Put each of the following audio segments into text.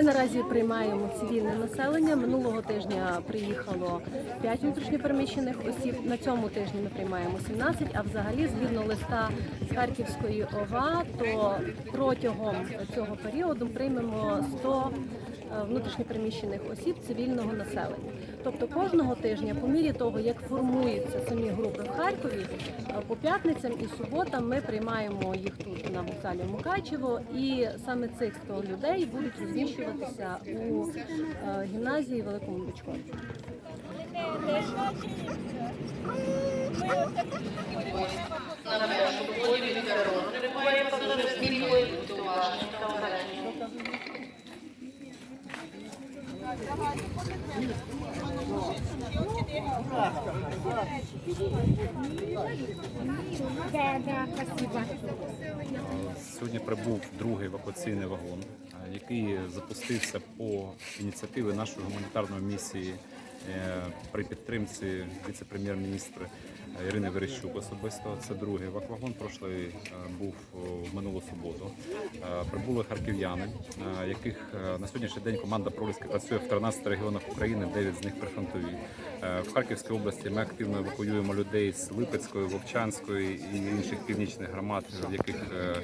Ми наразі приймаємо цивільне населення. Минулого тижня приїхало 5 внутрішньопереміщених осіб. На цьому тижні ми приймаємо 17, А взагалі, згідно листа з Харківської ОВА, то протягом цього періоду приймемо 100 внутрішньопереміщених осіб цивільного населення. Тобто кожного тижня, по мірі того, як формуються самі групи в Харкові, е, по п'ятницям і суботам ми приймаємо їх тут на вокзалі Мукачево, і саме цих 100 людей будуть розміщуватися у е, гімназії Великому Лучкові. на першому. Сьогодні прибув другий евакуаційний вагон, який запустився по ініціативі нашої гуманітарної місії при підтримці віце-прем'єр-міністра Ірини Верещук особисто. Це другий еваквагон. Прошлий е, був в минулу суботу. Е, Прибули харків'яни, е, яких е, на сьогоднішній день команда Проліска працює в 13 регіонах України, 9 з них прифронтові. Е, В Харківській області ми активно евакуюємо людей з Липецької, Вовчанської і інших північних громад, в яких е,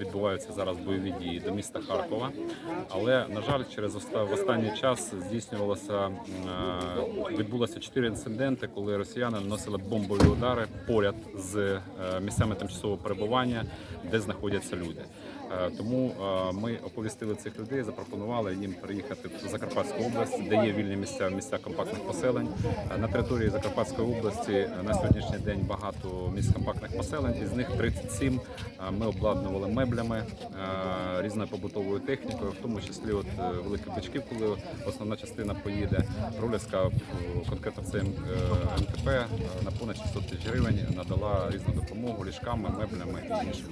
відбуваються зараз бойові дії до міста Харкова. Але на жаль, через оста- останній час здійснювалося е, відбулося чотири інциденти, коли росіяни наносили бомбові удари поряд з е, місцями тимчасового перебування, де знаходяться люди. Е, Тому е, ми оповістили цих людей, запропонували їм приїхати в Закарпатську область, де є вільні місця, місця компактних поселень. Е, На території Закарпатської області на сьогоднішній день багато місць компактних поселень. Із них 37 е, ми обладнували меблями, різною побутовою технікою, в тому числі от великих бичків, коли основна частина поїде. Ролівська е, конкретно в цей МТП на понад 600 тисяч гривень надала різну допомогу ліжками, меблями і іншим.